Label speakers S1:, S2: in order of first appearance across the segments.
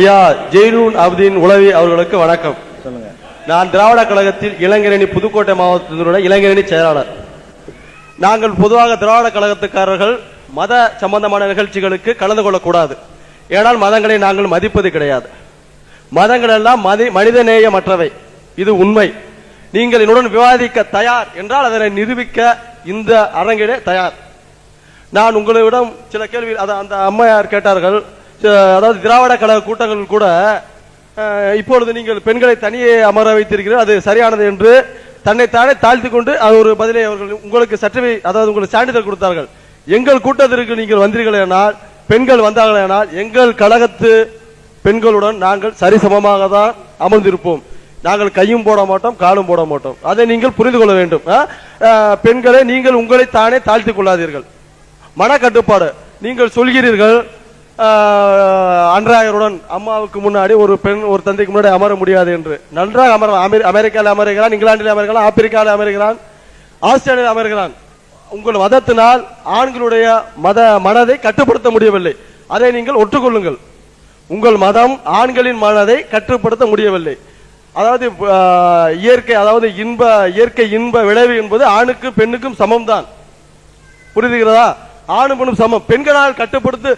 S1: ஐயா ஜெய்னூன் அப்தீன் உளவி அவர்களுக்கு வணக்கம்.
S2: சொல்லுங்க.
S1: நான் திராவிட கழகத்தில் இளைஞரணி புதுக்கோட்டை மாவட்டத்தினுடைய இளைஞரணி செயலாளர். நாங்கள் பொதுவாக திராவிட கழகத்துக்காரர்கள் மத சம்பந்தமான நிகழ்ச்சிகளுக்கு கலந்து கொள்ளக்கூடாது. ஏனால் மதங்களை நாங்கள் மதிப்பது கிடையாது. மதங்கள் எல்லாம் மதி மனிதநேயமற்றவை. இது உண்மை. நீங்கள் என்னுடன் விவாதிக்க தயார் என்றால் அதனை நிரூபிக்க இந்த அரங்கிலே தயார். நான் உங்களிடம் சில கேள்வி அந்த அம்மையார் கேட்டார்கள். அதாவது திராவிட கழக கூட்டங்கள் கூட இப்பொழுது நீங்கள் பெண்களை தனியே அமர வைத்திருக்கிறீர்கள் அது சரியானது என்று தன்னைத்தானே தாழ்த்தி கொண்டு அது ஒரு பதிலை அவர்கள் உங்களுக்கு சற்றவை அதாவது உங்களுக்கு சான்றிதழ் கொடுத்தார்கள். எங்கள் கூட்டத்திற்கு நீங்கள் வந்தீர்களேனால் பெண்கள் வந்தார்களேனால் எங்கள் கழகத்து பெண்களுடன் நாங்கள் சரிசமமாக தான் அமர்ந்திருப்போம். நாங்கள் கையும் போட மாட்டோம் காலும் போட மாட்டோம். அதை நீங்கள் புரிந்து கொள்ள வேண்டும். பெண்களை நீங்கள் உங்களை தானே தாழ்த்திக் கொள்ளாதீர்கள். மன கட்டுப்பாடு நீங்கள் சொல்கிறீர்கள் அன்றாயருடன் அம்மாவுக்கு முன்னாடி ஒரு பெண் ஒரு தந்தைக்கு முன்னாடி அமர முடியாது என்று. நன்றாக அமர அமெரி- அமெரிக்காவில் அமருகிறான் இங்கிலாந்தில் அமருகிறான் ஆப்பிரிக்காவில் அமருகிறான் ஆஸ்திரேலியாவில் அமருகிறான். உங்கள் மதத்தினால் ஆண்களுடைய மத மனதை கட்டுப்படுத்த முடியவில்லை. அதை நீங்கள் ஒற்றுக்கொள்ளுங்கள். உங்கள் மதம் ஆண்களின் மனதை கட்டுப்படுத்த முடியவில்லை. அதாவது இயற்கை அதாவது இன்ப இயற்கை இன்ப விளைவு என்பது ஆணுக்கு பெண்ணுக்கும் சமம்தான். புரிதுகிறதா ஆணும் பெண்ணும் சமம். பெண்களால் கட்டுப்படுத்து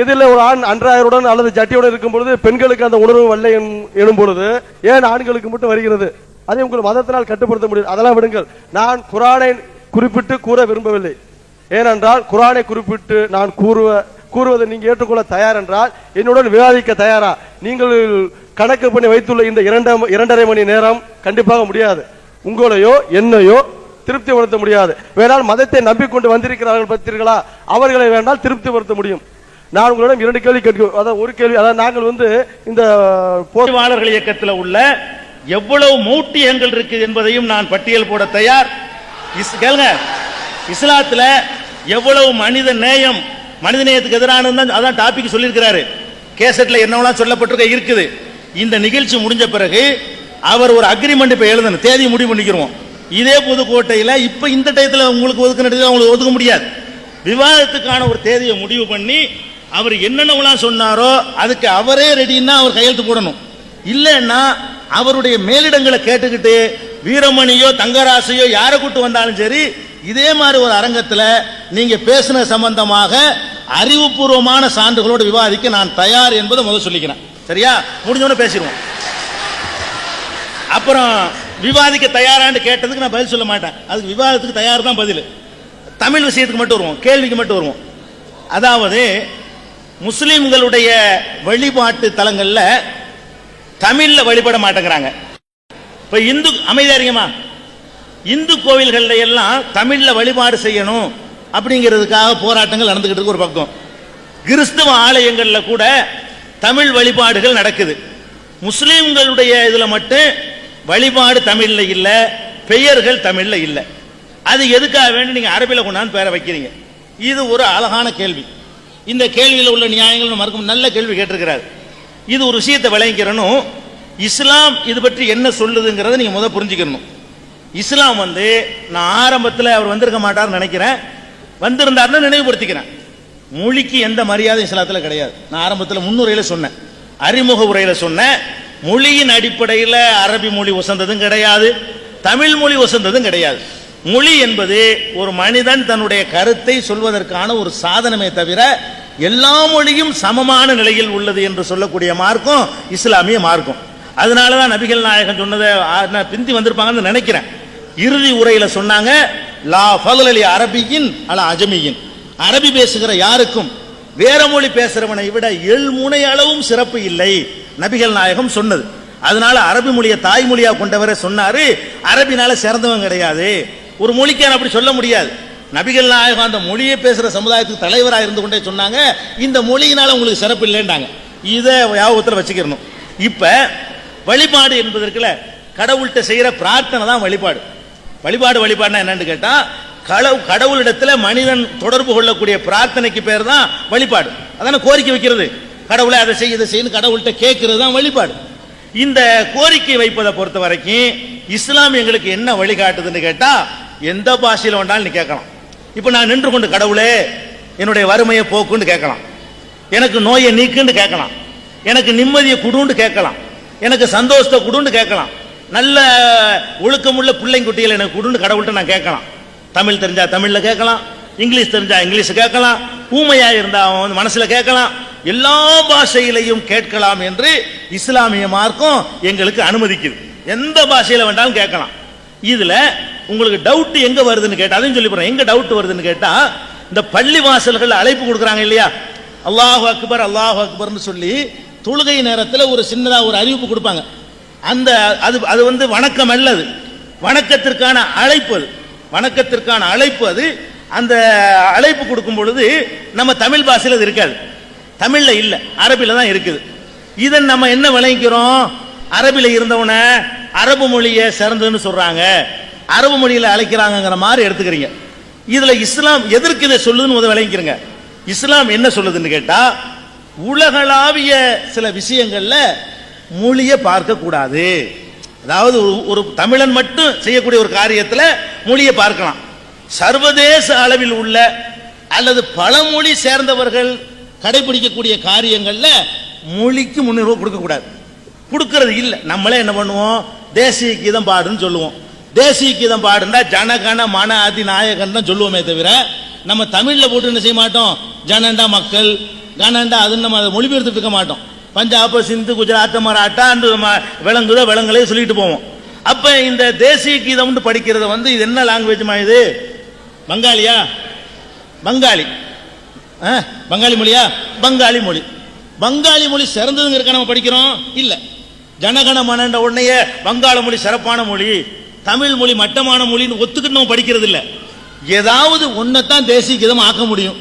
S1: எதிரில் ஒரு ஆண் அன்றாயருடன் அல்லது ஜட்டியுடன் இருக்கும் பொழுது பெண்களுக்கு அந்த உணர்வு வரலை எனும் பொழுது ஏன் ஆண்களுக்கு மட்டும் வருகிறது? அதை உங்கள் மதத்தினால் கட்டுப்படுத்த முடியும். அதெல்லாம் விடுங்கள். நான் குரானை குறிப்பிட்டு கூற விரும்பவில்லை. ஏனென்றால் குரானை குறிப்பிட்டு நான் கூறுவ கூறுவதை நீங்க ஏற்றுக்கொள்ள தயார் என்றால் என்னுடன் விவாதிக்க தயாரா? நீங்கள் கணக்கு பண்ணி வைத்துள்ள இந்த இரண்டாம் இரண்டரை மணி நேரம் கண்டிப்பாக முடியாது. உங்களையோ என்னையோ திருப்திப்படுத்த முடியாது. வேணால் மதத்தை நம்பிக்கொண்டு வந்திருக்கிறார்கள் பார்த்தீர்களா அவர்களை வேண்டால் திருப்திப்படுத்த முடியும். நான் உங்களிடம் இரண்டு கேள்வி கேட்க அதாவது ஒரு கேள்வி அதாவது நாங்கள் வந்து இந்த போ-
S2: இயக்கத்தில் உள்ள எவ்வளவு மூட்டியங்கள் இருக்கு என்பதையும் நான் பட்டியல் போட தயார். இஸ்- கேளுங்க. இஸ்லாத்துல எவ்வளவு மனித நேயம் மனித நேயத்துக்கு எதிரானது தான் அதான் டாபிக் சொல்லியிருக்கிறாரு. கேசட்ல என்னவெல்லாம் சொல்லப்பட்டிருக்க இருக்குது. இந்த நிகழ்ச்சி முடிஞ்ச பிறகு அவர் ஒரு அக்ரிமெண்ட் இப்போ எழுதணும். தேதி முடிவு பண்ணிக்கிறோம் இதே புதுக்கோட்டையில் இப்போ இந்த டயத்தில் உங்களுக்கு ஒதுக்கின அவங்களுக்கு ஒதுக்க முடியாது. விவாதத்துக்கான ஒரு தேதியை முடிவு பண்ணி அவர் என்னென்னலாம் சொன்னாரோ அதுக்கு அவரே ரெடின்னா அவர் கையெழுத்து போடணும். இல்லைன்னா அவருடைய மேலிடங்களை கேட்டுக்கிட்டு வீரமணியோ தங்கராசையோ யாரை கூட்டு வந்தாலும் சரி இதே மாதிரி ஒரு அரங்கத்தில் நீங்கள் பேசின சம்பந்தமாக அறிவுபூர்வமான சான்றுகளோடு விவாதிக்க நான் தயார் என்பதை முதல் சொல்லிக்கிறேன். சரியா? முடிஞ்சோன்னு பேசிடுவோம். அப்புறம் விவாதிக்க தயாரான்னு கேட்டதுக்கு நான் பதில் சொல்ல மாட்டேன். அதுக்கு விவாதத்துக்கு தயார் தான் பதில். தமிழ் விஷயத்துக்கு மட்டும் வருவோம். கேள்விக்கு மட்டும் வருவோம். அதாவது முஸ்லீம்களுடைய வழிபாட்டு தலங்களில் தமிழில் வழிபட மாட்டேங்கிறாங்க. இப்போ இந்து அமைதியா இந்து கோவில்கள்ல எல்லாம் தமிழில் வழிபாடு செய்யணும் அப்படிங்கிறதுக்காக போராட்டங்கள் நடந்துகிட்டு இருக்கு ஒரு பக்கம். கிறிஸ்துவ ஆலயங்களில் கூட தமிழ் வழிபாடுகள் நடக்குது. முஸ்லீம்களுடைய இதில் மட்டும் வழிபாடு தமிழில் இல்லை பெயர்கள் தமிழில் இல்லை. அது எதுக்காக வேண்டி நீங்கள் அரபியில் கொண்டாந்து பேரை வைக்கிறீங்க? இது ஒரு அழகான கேள்வி. இந்த கேள்வியில் உள்ள நியாயங்கள் மறுக்கும் நல்ல கேள்வி கேட்டிருக்கிறார். இது ஒரு விஷயத்தை விளங்கிக்கிறனும் இஸ்லாம் இது பற்றி என்ன சொல்லுதுங்கிறத நீங்கள் முதல் புரிஞ்சுக்கணும். இஸ்லாம் வந்து நான் ஆரம்பத்தில் அவர் வந்திருக்க மாட்டார்னு நினைக்கிறேன். வந்திருந்தாருன்னு நினைவுபடுத்திக்கிறேன். மொழிக்கு எந்த மரியாதையும் இஸ்லாத்தில் கிடையாது. நான் ஆரம்பத்தில் முன்னுரையில் சொன்னேன். அறிமுக உரையில் சொன்னேன். மொழியின் அடிப்படையில் அரபி மொழி உசந்ததும் கிடையாது தமிழ் மொழி உசந்ததும் கிடையாது. மொழி என்பது ஒரு மனிதன் தன்னுடைய கருத்தை சொல்வதற்கான ஒரு சாதனமே தவிர எல்லா மொழியும் சமமான நிலையில் உள்ளது என்று சொல்லக்கூடிய மார்க்கம் இஸ்லாமிய மார்க்கம். அதனால தான் நபிகள் நாயகன் சொன்னதை நான் பிந்தி வந்திருப்பாங்கன்னு நினைக்கிறேன். இறுதி உரையில் சொன்னாங்க லா ஃபலலி அரபியின் அல அஜமியின். அரபி பேசுகிற யாருக்கும் வேற மொழி பேசுறவனை விட எள் முனை அளவும் சிறப்பு இல்லை. நபிகள் நாயகம் சொன்னது. அதனால அரபி மொழியை தாய்மொழியா கொண்டவரை சொன்னாரு. அரபினால சிறந்தவன் கிடையாது. ஒரு மொழிக்கான அப்படி சொல்ல முடியாது. நபிகள் நாயகம் அந்த மொழியை பேசுற சமுதாயத்துக்கு தலைவராக இருந்து கொண்டே சொன்னாங்க. இந்த மொழியினால உங்களுக்கு சிறப்பு இல்லைன்றாங்க. இதை யாபகத்தில் வச்சுக்கிறணும். இப்ப வழிபாடு என்பதற்குல கடவுள்கிட்ட செய்யற பிரார்த்தனை தான் வழிபாடு. வழிபாடு வழிபாடுனா என்னன்னு கேட்டா கடவு கடவுளிடத்தில் மனிதன் தொடர்பு கொள்ளக்கூடிய பிரார்த்தனைக்கு பேர் தான் வழிபாடு. அதான கோரிக்கை வைக்கிறது. கடவுளை அதை செய்ய இதை செய்யணும் கடவுள்கிட்ட கேட்கறது தான் வழிபாடு. இந்த கோரிக்கை வைப்பதை பொறுத்த வரைக்கும் இஸ்லாம் எங்களுக்கு என்ன வழிகாட்டுதுன்னு கேட்டால் எந்த பாஷையில் வேண்டாலும் நீ கேட்கலாம். இப்போ நான் நின்று கொண்டு கடவுளே என்னுடைய வறுமையை போக்குன்னு கேட்கலாம். எனக்கு நோயை நீக்குன்னு கேட்கலாம். எனக்கு நிம்மதியை குடுன்னு கேட்கலாம். எனக்கு சந்தோஷத்தை குடுன்னு கேட்கலாம். நல்ல ஒழுக்கமுள்ள பிள்ளைங்க குட்டிகளை எனக்கு குடுன்னு கடவுள்கிட்ட நான் கேட்கலாம். தமிழ் தெரிஞ்சா தமிழில் கேட்கலாம் இங்கிலீஷ் தெரிஞ்சா இங்கிலீஷ் கேட்கலாம் ஊமையாக இருந்தால் அவன் வந்து மனசில் கேட்கலாம் எல்லா பாஷையிலையும் கேட்கலாம் என்று இஸ்லாமிய மார்க்கம் எங்களுக்கு அனுமதிக்குது. எந்த பாஷையில் வேண்டாலும் கேட்கலாம். இதில் உங்களுக்கு டவுட் எங்கே வருதுன்னு கேட்டால் அதையும் சொல்லி போகிறேன் எங்கே டவுட் வருதுன்னு கேட்டால் இந்த பள்ளி வாசல்கள் அழைப்பு கொடுக்குறாங்க இல்லையா? அல்லாஹ் அக்பர் அல்லாஹ் அக்பர்னு சொல்லி தொழுகை நேரத்தில் ஒரு சின்னதாக ஒரு அறிவிப்பு கொடுப்பாங்க. அந்த அது அது வந்து வணக்கம் அல்லது வணக்கத்திற்கான அழைப்பு அது. வணக்கத்திற்கான அழைப்பு அது. அந்த அழைப்பு கொடுக்கும் பொழுது நம்ம தமிழ் பாஷையில் அது இருக்காது. தமிழில் இல்லை அரபியில் தான் இருக்குது. இதை நம்ம என்ன விளங்கிக்கிறோம்? அரபியில் இருந்தவனை அரபு மொழியை சிறந்ததுன்னு சொல்கிறாங்க அரபு மொழியில் அழைக்கிறாங்கங்கிற மாதிரி எடுத்துக்கிறீங்க. இதில் இஸ்லாம் எதற்கு இதை சொல்லுதுன்னு முதல் விளங்கிக்கிறங்க. இஸ்லாம் என்ன சொல்லுதுன்னு கேட்டால் உலகளாவிய சில விஷயங்களில் மொழியை பார்க்கக்கூடாது. அதாவது ஒரு- தமிழன் மட்டும் செய்யக்கூடிய ஒரு காரியத்தில் மொழியை பார்க்கலாம். சர்வதேச அளவில் உள்ள அல்லது பல மொழி சேர்ந்தவர்கள் கடைபிடிக்கக்கூடிய காரியங்களில் மொழிக்கு முன்னுரிமை கொடுக்கக்கூடாது. கொடுக்கறது இல்லை. நம்மளே என்ன பண்ணுவோம்? தேசிய கீதம் பாடுன்னு சொல்லுவோம். தேசிய கீதம் பாடுனா ஜனகன மன அதி நாயகன் தான் சொல்லுவோமே தவிர நம்ம தமிழில் போட்டு என்ன செய்ய மாட்டோம்? ஜனண்டா மக்கள் கனண்டா அதுன்னு நம்ம அதை மொழிபெயர்த்துட்டு இருக்க மாட்டோம். பஞ்சாப் சிந்து குஜராத் மராட்டா அந்த ம- விலங்குதோ விலங்குகளே சொல்லிட்டு போவோம். அப்போ இந்த தேசிய கீதம்னு படிக்கிறது வந்து இது என்ன லாங்குவேஜ்மா இது? பங்காளியா? பங்காளி. ஆ, பங்காளி மொழியா? பங்காளி மொழி. பங்காளி மொழி சிறந்ததுங்கிறக்க நம்ம படிக்கிறோம்? இல்லை. ஜனகண மனன்ற உடனேயே வங்காள மொழி சிறப்பான மொழி தமிழ் மொழி மட்டமான மொழின்னு ஒத்துக்கிட்டு நம்ம படிக்கிறது இல்லை. ஏதாவது ஒன்றைத்தான் தேசிய கீதம் ஆக்க முடியும்.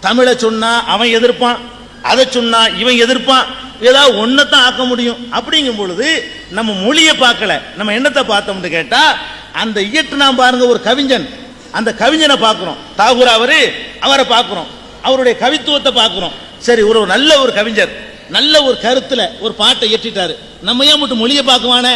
S2: தமிழை சொன்னா அவன் எதிர்ப்பான் அதை சொன்னா இவன் எதிர்ப்பான் ஏதாவது ஒன்னைத்தான் ஆக்க முடியும். அப்படிங்கும் பொழுது நம்ம மொழியை பார்க்கல. நம்ம என்னத்தை பார்த்தோம்னு கேட்டால் அந்த இயற்று நாம் பாருங்க ஒரு கவிஞன். அந்த கவிஞனை பார்க்குறோம். தாகூர் அவரு அவரை பார்க்குறோம். அவருடைய கவித்துவத்தை பார்க்குறோம். சரி ஒரு நல்ல ஒரு கவிஞர் நல்ல ஒரு கருத்தில் ஒரு பாட்டை இயற்றிட்டாரு. நம்ம ஏன் மட்டும் மொழியை பார்க்குவானே?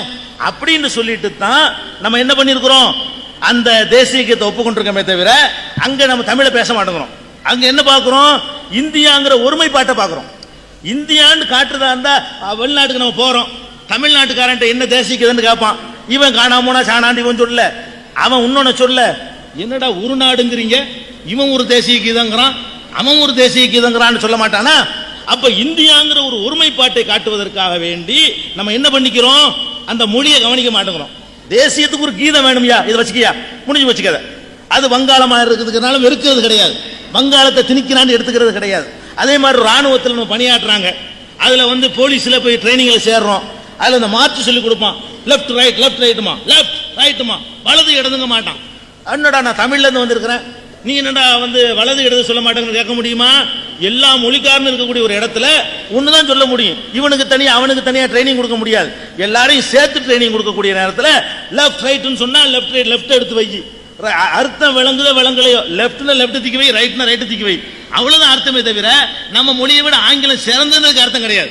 S2: அப்படின்னு சொல்லிட்டு தான் நம்ம என்ன பண்ணியிருக்கிறோம்? அந்த தேசிய கீதத்தை ஒப்புக்கொண்டிருக்கோமே தவிர அங்கே நம்ம தமிழை பேச மாட்டேங்கிறோம். அங்கே என்ன பார்க்குறோம்? இந்தியாங்கிற ஒருமைப்பாட்டை பார்க்குறோம். இந்தியான்னு காட்டுறதா இருந்தா வெளிநாட்டுக்கு நம்ம போறோம். தமிழ்நாட்டுக்காரன்ட்ட என்ன தேசிக்குதுன்னு கேட்பான் இவன் காணாமோனா சாணாண்டு இவன் சொல்ல அவன் இன்னொன்னு சொல்ல என்னடா ஒரு நாடுங்கிறீங்க? இவன் ஒரு தேசிய கீதங்கிறான் அவன் ஒரு தேசிய கீதங்கிறான்னு சொல்ல மாட்டானா? அப்ப இந்தியாங்கிற ஒரு ஒருமைப்பாட்டை காட்டுவதற்காக வேண்டி நம்ம என்ன பண்ணிக்கிறோம்? அந்த மொழியை கவனிக்க மாட்டேங்கிறோம். தேசியத்துக்கு ஒரு கீதம் வேணும்யா? இதை வச்சுக்கியா? முடிஞ்சு வச்சுக்கத. அது வங்காளமா இருக்கிறதுனால வெறுக்கிறது கிடையாது. வங்காளத்தை திணிக்கிறான்னு எடுத்துக்கிறது கிடையாது. அதே மாதிரி ராணுவத்தில் நம்ம பணியாற்றுறாங்க. அதில் வந்து போலீஸில் போய் ட்ரைனிங்கில் சேர்றோம். அதில் அந்த மார்ச் சொல்லி கொடுப்பான். லெஃப்ட் ரைட் லெஃப்ட் ரைட்டுமா லெஃப்ட் ரைட்டுமா வலது இடதுங்க மாட்டான். என்னடா நான் தமிழ்லேருந்து வந்திருக்கிறேன்? நீ என்னடா வந்து வலது இடது சொல்ல மாட்டேங்கன்னு கேட்க முடியுமா? எல்லா மொழிக்காரனும் இருக்கக்கூடிய ஒரு இடத்துல ஒன்று தான் சொல்ல முடியும். இவனுக்கு தனியாக அவனுக்கு தனியாக ட்ரைனிங் கொடுக்க முடியாது. எல்லாரையும் சேர்த்து ட்ரைனிங் கொடுக்கக்கூடிய நேரத்தில் லெஃப்ட் ரைட்டுன்னு சொன்னால் லெஃப்ட் ரைட் லெஃப்ட் எடுத்து வை. அர்த்தம் விளங்குதோ விளங்கலையோ லெஃப்ட்னா லெஃப்ட் திக்கி வை ரைட்னா ரைட்டு திக்கி வை. அவ்வளவுதான் அர்த்தமே தவிர நம்ம மொழியை விட ஆங்கிலம் சிறந்ததுக்கு அர்த்தம் கிடையாது.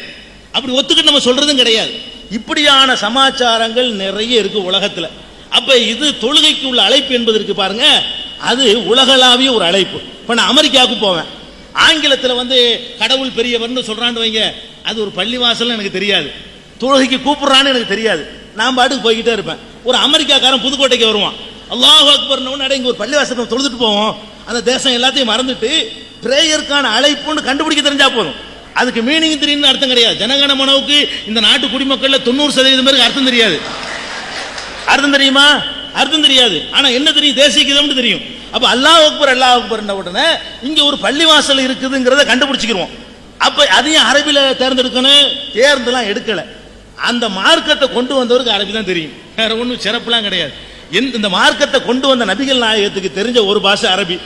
S2: அப்படி ஒத்துக்கிட்டு நம்ம சொல்றதும் கிடையாது. இப்படியான சமாச்சாரங்கள் நிறைய இருக்கு உலகத்தில். அப்ப இது தொழுகைக்கு உள்ள அழைப்பு என்பதற்கு பாருங்க. அது உலகளாவிய ஒரு அழைப்பு. இப்ப நான் அமெரிக்காவுக்கு போவேன். ஆங்கிலத்தில் வந்து கடவுள் பெரியவர்னு சொல்றான்னு வைங்க. அது ஒரு பள்ளிவாசல்னு எனக்கு தெரியாது. தொழுகைக்கு கூப்பிடுறான்னு எனக்கு தெரியாது. நான் பாட்டுக்கு போய்கிட்டே இருப்பேன். ஒரு அமெரிக்காக்காரன் புதுக்கோட்டைக்கு வருவான். அல்லாஹ் அக்பர்னு இங்க ஒரு பள்ளிவாசல் தொழுதுட்டு போவோம். அந்த தேசம் எல்லாத்தையும் மறந்துட்டு பிரேயருக்கான அழைப்புன்னு கண்டுபிடிக்க தெரிஞ்சா போதும். அதுக்கு மீனிங் தெரியும்னு அர்த்தம் கிடையாது. ஜனகண மனவுக்கு இந்த நாட்டு குடிமக்கள்ல தொண்ணூறு சதவீதம் பேருக்கு அர்த்தம் தெரியாது. அர்த்தம் தெரியுமா? அர்த்தம் தெரியாது. ஆனா என்ன தெரியும்? தேசிய கீதம்னு தெரியும். அப்ப அல்லாஹ் அக்பர் அல்லாஹ் அக்பர் உடனே இங்க ஒரு பள்ளிவாசல் இருக்குதுங்கிறத கண்டுபிடிச்சிக்கிறோம் அப்ப அதையும் அரபில தேர்ந்தெடுக்கணும். தேர்ந்தெல்லாம் எடுக்கல. அந்த மார்க்கத்தை கொண்டு வந்தவருக்கு அரபி தான் தெரியும். வேற ஒன்றும் சிறப்புலாம் கிடையாது. இந்த மார்க்கத்தை கொண்டு வந்த நபிகள் நாயகத்துக்கு தெரிஞ்ச ஒரு பாஷை அரபி.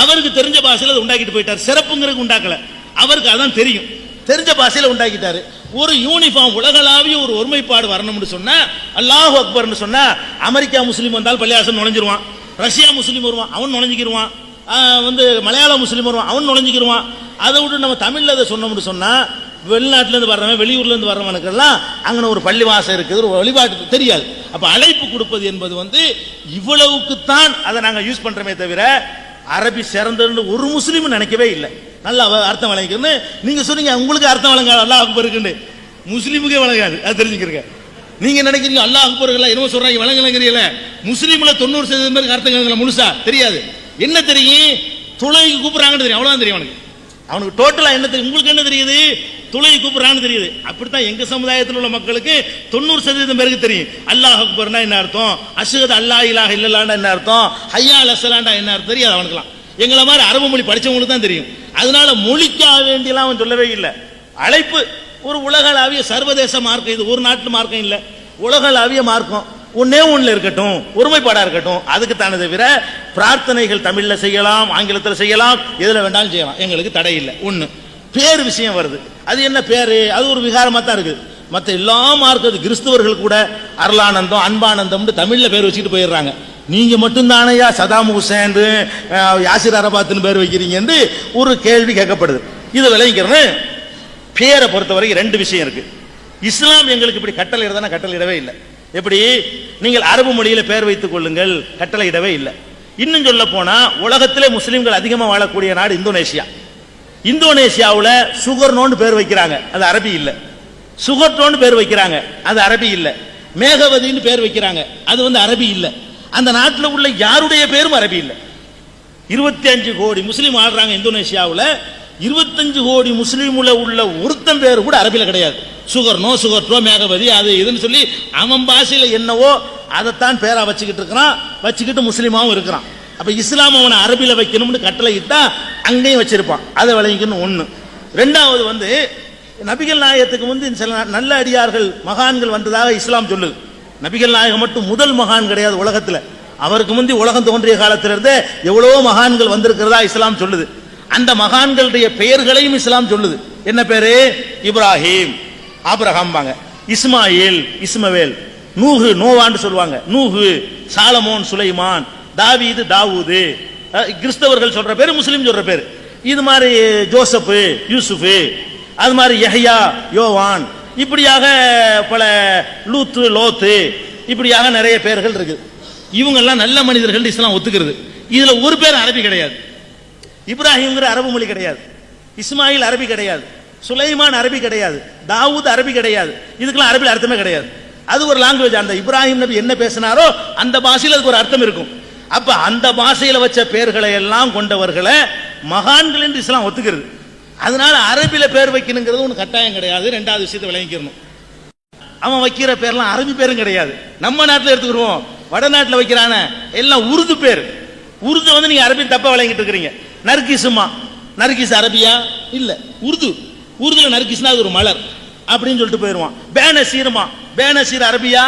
S2: அவருக்கு தெரிஞ்ச பாஷையில் அதை உண்டாக்கிட்டு போயிட்டார். சிறப்புங்கிறது உண்டாக்கல. அவருக்கு அதான் தெரியும். தெரிஞ்ச பாஷையில் உண்டாக்கிட்டாரு. ஒரு யூனிஃபார்ம் உலகளாவிய ஒரு ஒருமைப்பாடு வரணும்னு சொன்னா அல்லாஹ் அக்பர்னு சொன்னா அமெரிக்கா முஸ்லீம் வந்தால் பள்ளியாசன் நுழைஞ்சிருவான். ரஷ்யா முஸ்லீம் வருவான் அவன் நுழைஞ்சிக்கிடுவான் வந்து மலையாள முஸ்லீம் வருவான் அவன் நுழைஞ்சிக்கிடுவான் அதை விட்டு நம்ம தமிழில் அதை சொன்னோம்னு சொன்னால் வெளிநாட்டிலேருந்து வர்றவன் வெளியூர்லேருந்து வர்றவனுக்கெல்லாம் அங்கே ஒரு பள்ளிவாசம் இருக்குது ஒரு வழிபாட்டு தெரியாது. அப்போ அழைப்பு கொடுப்பது என்பது வந்து இவ்வளவுக்குத்தான் அதை நாங்கள் யூஸ் பண்ணுறோமே தவிர அரபி சிறந்ததுன்னு ஒரு முஸ்லீம் நினைக்கவே இல்லை. நல்லா அர்த்தம் வழங்கிக்கணும்னு நீங்க சொன்னீங்க உங்களுக்கு அர்த்தம் வழங்காது அல்லா அக்பர் இருக்குன்னு முஸ்லீமுக்கே வழங்காது அது தெரிஞ்சுக்கிறீங்க. நீங்க நினைக்கிறீங்க அல்லா அக்பர் எல்லாம் என்னமோ சொல்றாங்க வழங்கலங்கிறீங்கள முஸ்லீம்ல தொண்ணூறு சதவீதம் பேருக்கு அர்த்தம் கேட்கல முழுசா? தெரியாது. என்ன தெரியும்? துளைக்கு கூப்பிடுறாங்கன்னு தெரியும். அவ்வளவுதான் தெரியும் அவனுக்கு. அவனுக்கு டோட்டலா என்ன தெரியும்? உங்களுக்கு என்ன தெரியுது? துளை கூப்பிடுறான்னு தெரியுது. அப்படித்தான் எங்க சமுதாயத்தில் உள்ள மக்களுக்கு தொண்ணூறு சதவீதம் பேருக்கு தெரியும். அல்லாஹ் அக்பர்னா என்ன அர்த்தம்? அசுகத் அல்லா இலாஹ் இல்லலாண்டா என்ன அர்த்தம்? ஹையா அலசலாண்டா என்ன அர்த்தம்? தெரியாது அவனுக்குலாம் எங்களை மாதிரி அரபு மொழி படித்தவங்களுக்கு தான் தெரியும். அதனால மொழிக்காக வேண்டியெல்லாம் அவன் சொல்லவே இல்லை. அழைப்பு ஒரு உலகளாவிய சர்வதேச மார்க்கம் இது ஒரு நாட்டு மார்க்கம் இல்லை. உலகளாவிய மார்க்கம். ஒன்னே ஒன்றில் இருக்கட்டும் ஒருமைப்பாடாக இருக்கட்டும் அதுக்கு தானே தவிர பிரார்த்தனைகள் தமிழில் செய்யலாம் ஆங்கிலத்தில் செய்யலாம் எதில் வேண்டாலும் செய்யலாம். எங்களுக்கு தடை இல்லை. ஒன்று பேர் விஷயம் வருது. அது என்ன பேரு? அது ஒரு விகாரமாக தான் இருக்குது மற்ற எல்லா மார்க்கிறது கிறிஸ்தவர்கள் கூட அருளானந்தம் அன்பானந்தம்னு தமிழில் பேர் வச்சுட்டு போயிடுறாங்க. நீங்கள் மட்டும்தானையா சதாம் ஹுசேன் யாசிர் அரபாத்னு பேர் வைக்கிறீங்கன்னு ஒரு கேள்வி கேட்கப்படுது. இது விளைவிக்கிறது பேரை பொறுத்தவரைக்கும் ரெண்டு விஷயம் இருக்குது இஸ்லாம் எங்களுக்கு இப்படி கட்டளை இடதான கட்டளை இடவே இல்லை. எப்படி? நீங்கள் அரபு மொழியில் பேர் வைத்துக் கொள்ளுங்கள் கட்டளை இடவே இல்லை. இன்னும் சொல்ல போனால் உலகத்திலே முஸ்லீம்கள் அதிகமாக வாழக்கூடிய நாடு இந்தோனேஷியா. இந்தோனேஷியாவில் சுகர்னோன்னு பேர் வைக்கிறாங்க. அது அரபி இல்லை. சுகர்டோன்னு பேர் வைக்கிறாங்க. அது அரபி இல்லை. மேகவதின்னு பேர் வைக்கிறாங்க. அது வந்து அரபி இல்லை. அந்த நாட்டில் உள்ள யாருடைய பேரும் அரபி இல்லை. இருபத்தி அஞ்சு கோடி முஸ்லீம் ஆடுறாங்க இந்தோனேஷியாவில். இருபத்தஞ்சு கோடி முஸ்லீமில் உள்ள ஒருத்தன் பேர் கூட அரபியில் கிடையாது. சுகர்னோ சுகர்டோ மேகவதி அது இதுன்னு சொல்லி அவன் பாஷையில் என்னவோ அதைத்தான் பேராக வச்சுக்கிட்டு இருக்கிறான். வச்சுக்கிட்டு முஸ்லீமாகவும் இருக்கிறான். அப்ப இஸ்லாம் அவனை அரபியில் வைக்கணும்னு கட்டளை இட்டா அங்கேயும் வச்சிருப்பான். அதை விளங்கிக்கணும் ஒண்ணு. ரெண்டாவது வந்து நபிகள் நாயகத்துக்கு வந்து சில நல்ல அடியார்கள் மகான்கள் வந்ததாக இஸ்லாம் சொல்லுது. நபிகள் நாயகம் மட்டும் முதல் மகான் கிடையாது உலகத்துல. அவருக்கு முந்தி உலகம் தோன்றிய காலத்திலிருந்தே எவ்வளவோ மகான்கள் வந்திருக்கிறதா இஸ்லாம் சொல்லுது. அந்த மகான்களுடைய பெயர்களையும் இஸ்லாம் சொல்லுது. என்ன பேரு? இப்ராஹிம் ஆபிரகாம்பாங்க இஸ்மாயில் இஸ்மவேல் நூஹு நோவான்னு சொல்லுவாங்க. நூஹு சாலமோன் சுலைமான் தாவீது தாவூது. கிறிஸ்தவர்கள் சொல்ற பேர் முஸ்லீம் சொல்ற பேர். இது மாதிரி ஜோசப்பு யூசுஃபு அது மாதிரி யஹ்யா யோவான். இப்படியாக பல லூத்து லோத்து இப்படியாக நிறைய பேர்கள் இருக்குது இவங்கெல்லாம் நல்ல மனிதர்கள் இஸ்லாம் ஒத்துக்கிறது. இதுல ஒரு பேர் அரபி கிடையாது. இப்ராஹிம்ங்கிற அரபு மொழி கிடையாது. இஸ்மாயில் அரபி கிடையாது. சுலைமான் அரபி கிடையாது. தாவூத் அரபி கிடையாது. இதுக்கெல்லாம் அரபியில் அர்த்தமே கிடையாது. அது ஒரு லாங்குவேஜ் அந்த இப்ராஹிம் நபி என்ன பேசினாரோ அந்த பாஷையில் அதுக்கு ஒரு அர்த்தம் இருக்கும். அப்ப அந்த பாஷையில வச்ச பேர்களை எல்லாம் கொண்டவர்களை மகான்கள் என்று இஸ்லாம் ஒத்துக்கிறது. அதனால அரபில பேர் வைக்கணுங்கிறது ஒன்று கட்டாயம் கிடையாது. ரெண்டாவது விஷயத்தை விளங்கிக்கணும். அவன் வைக்கிற பேர்லாம் அரபி பேரும் கிடையாது. நம்ம நாட்டில் எடுத்துக்கிடுவோம். வடநாட்டில் வைக்கிறான. எல்லாம் உருது பேர். உருது வந்து நீங்க அரபி தப்பா விளங்கிட்டு இருக்கிறீங்க. நர்கிசுமா நர்கிஸ் அரபியா? இல்ல. உருது. உருதுல நர்கிஸ்னா அது ஒரு மலர் அப்படின்னு சொல்லிட்டு போயிடுவான் பேனசீருமா? பேனசீர் அரபியா?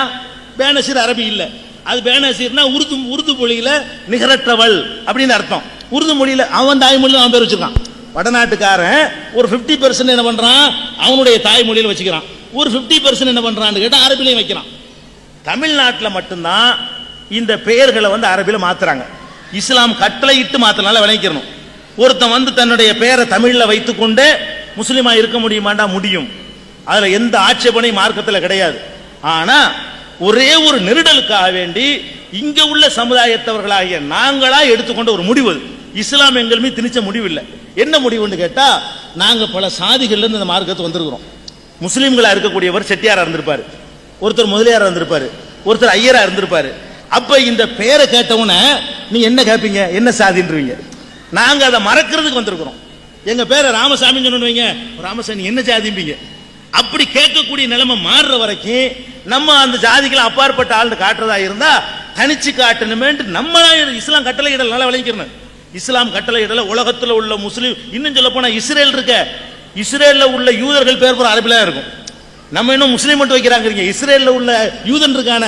S2: பேனசீர் அரபி இல்லை. அது பேனசீர்னா உருது உருது மொழியில நிகரற்றவள் அப்படின்னு அர்த்தம். உருது மொழியில அவன் தாய்மொழியில அவன் பேர் வச்சிருக்கான். வடநாட்டுக்காரன் ஒரு 50% பெர்சன்ட் என்ன பண்றான்? அவனுடைய தாய்மொழியில வச்சுக்கிறான். ஒரு 50% பெர்சன்ட் என்ன பண்றான்னு கேட்டா அரபிலையும் வைக்கிறான். தமிழ்நாட்டில் மட்டும்தான் இந்த பெயர்களை வந்து அரபியில் மாத்துறாங்க. இஸ்லாம் கட்டளையிட்டு மாத்தனால விளைக்கணும் ஒருத்தன் வந்து தன்னுடைய பெயரை தமிழில் வைத்துக்கொண்டு முஸ்லீமாக இருக்க முடியுமாண்டா? முடியும். அதில் எந்த ஆட்சேபனையும் மார்க்கத்தில் கிடையாது. ஆனால் ஒரே ஒரு நெருடலுக்காக வேண்டி இங்க உள்ள சமுதாயத்தவர்களாகிய நாங்களா எடுத்துக்கொண்ட ஒரு முடிவு அது. இஸ்லாம் எங்கள் மீது திணிச்ச முடிவு இல்லை என்ன முடிவுன்னு கேட்டா நாங்க பல சாதிகள்லேருந்து இந்த மார்க்கத்தை வந்திருக்கிறோம். முஸ்லீம்களா இருக்கக்கூடியவர் செட்டியாரா இருந்திருப்பாரு. ஒருத்தர் முதலியாரா இருந்திருப்பாரு. ஒருத்தர் ஐயரா இருந்திருப்பாரு. அப்ப இந்த பெயரை கேட்டவுடனே நீ என்ன கேட்பீங்க என்ன சாதின்றீங்க? நாங்க அதை மறக்கிறதுக்கு வந்திருக்கிறோம். எங்க பேரை ராமசாமி சொன்னு ராமசாமி என்ன சாதிப்பீங்க அப்படி கேட்கக்கூடிய நிலைமை மாறுற வரைக்கும் நம்ம அந்த ஜாதிக்கெல்லாம் அப்பாற்பட்ட ஆள்னு காட்டுறதா இருந்தா தனிச்சு காட்டணுமேன்ட்டு நம்ம இஸ்லாம் கட்டளை இடல் நல்லா விளங்கிக்கணும். இஸ்லாம் கட்டளை இடல உலகத்தில் உள்ள முஸ்லீம் இன்னும் சொல்ல போனா இஸ்ரேல் இருக்க இஸ்ரேல்ல உள்ள யூதர்கள் பேர் போற அரபிலா இருக்கும். நம்ம இன்னும் முஸ்லீம் மட்டும் வைக்கிறாங்க இஸ்ரேல்ல உள்ள யூதன் இருக்கான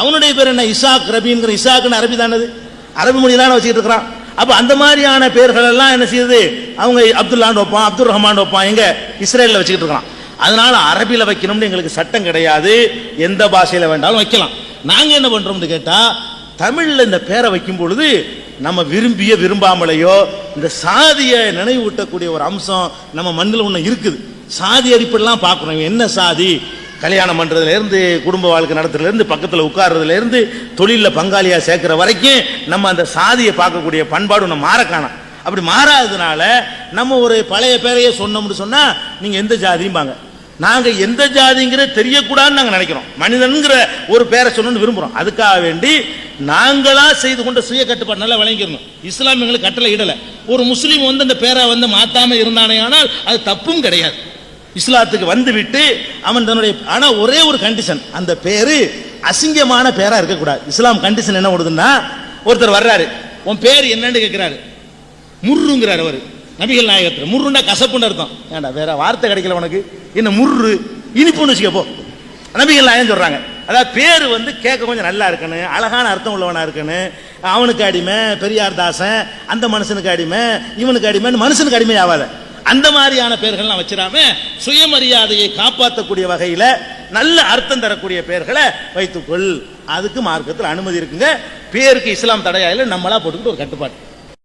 S2: அவனுடைய பேர் என்ன? இசாக் ரபிங்கிற இசாக்னு அரபி தானது அரபி மொழி தானே வச்சுக்கிட்டு இருக்கிறான். அப்ப அந்த மாதிரியான பேர்கள் எல்லாம் என்ன செய்யுது? அவங்க அப்துல்லாண்டு வைப்பான் அப்துல் ரஹ்மான் வைப்பான் எங்க இஸ்ரேலில் வச்சுக்கிட்டு இருக்கான். அதனால அரபியில் வைக்கணும்னு எங்களுக்கு சட்டம் கிடையாது. எந்த பாஷையில் வேண்டாலும் வைக்கலாம். நாங்கள் என்ன பண்ணுறோம்னு கேட்டால் தமிழில் இந்த பேரை வைக்கும் பொழுது நம்ம விரும்பிய விரும்பாமலையோ இந்த சாதியை நினைவூட்டக்கூடிய ஒரு அம்சம் நம்ம மண்ணில் ஒன்று இருக்குது. சாதி அடிப்படைலாம் பார்க்கணும். என்ன சாதி? கல்யாணம் பண்ணுறதுலேருந்து குடும்ப வாழ்க்கை நடத்துறதுலேருந்து பக்கத்தில் உட்கார்றதுலேருந்து தொழிலில் பங்காளியாக சேர்க்குற வரைக்கும் நம்ம அந்த சாதியை பார்க்கக்கூடிய பண்பாடு ஒன்று மாற காணோம் அப்படி மாறாததுனால நம்ம ஒரு பழைய பேரையே சொன்னோம்னு சொன்னால் நீங்கள் எந்த ஜாதியும்பாங்க நாங்கள் எந்த ஜாதிங்கிற தெரியக்கூடாதுன்னு நாங்கள் நினைக்கிறோம். மனிதன்கிற ஒரு பேரை சொல்லணும்னு விரும்புகிறோம் அதுக்காக வேண்டி நாங்களாக செய்து கொண்ட சுய கட்டுப்பாடு நல்லா விளங்கிடணும். இஸ்லாம் எங்களுக்கு கட்டளை இடலை. ஒரு முஸ்லீம் வந்து அந்த பேரை வந்து மாற்றாமல் இருந்தானே ஆனால் அது தப்பும் கிடையாது. இஸ்லாத்துக்கு வந்து விட்டு அவன் தன்னுடைய ஆனால் ஒரே ஒரு கண்டிஷன் அந்த பேரு அசிங்கமான பேராக இருக்கக்கூடாது. இஸ்லாம் கண்டிஷன் என்ன கொடுதுன்னா ஒருத்தர் வர்றாரு. உன் பேர் என்னன்னு கேட்குறாரு முர்ருங்கிறார் அவர். நபிகள் நாயகத்தில். முர்ருண்டா கசப்புன்னு அர்த்தம். ஏன்டா வேற வார்த்தை கிடைக்கல உனக்கு? என்ன முர்ரு? இனிப்புன்னு வச்சுக்கப்போ நபிகள் நாயகம் சொல்கிறாங்க அதாவது பேர் வந்து கேட்க கொஞ்சம் நல்லா இருக்கணும் அழகான அர்த்தம் உள்ளவனாக இருக்கணும் அவனுக்கு அடிமை பெரியார் தாசன் அந்த மனுஷனுக்கு அடிமை இவனுக்கு அடிமைன்னு மனுஷனுக்கு அடிமை ஆகாத அந்த மாதிரியான பெயர்கள்லாம் வச்சிடாம சுயமரியாதையை காப்பாற்றக்கூடிய வகையில் நல்ல அர்த்தம் தரக்கூடிய பெயர்களை வைத்துக்கொள். அதுக்கு மார்க்கத்தில் அனுமதி இருக்குங்க. பேருக்கு இஸ்லாம் தடையா இல்லை நம்மளா போட்டுக்கிட்டு ஒரு கட்டுப்பாடு.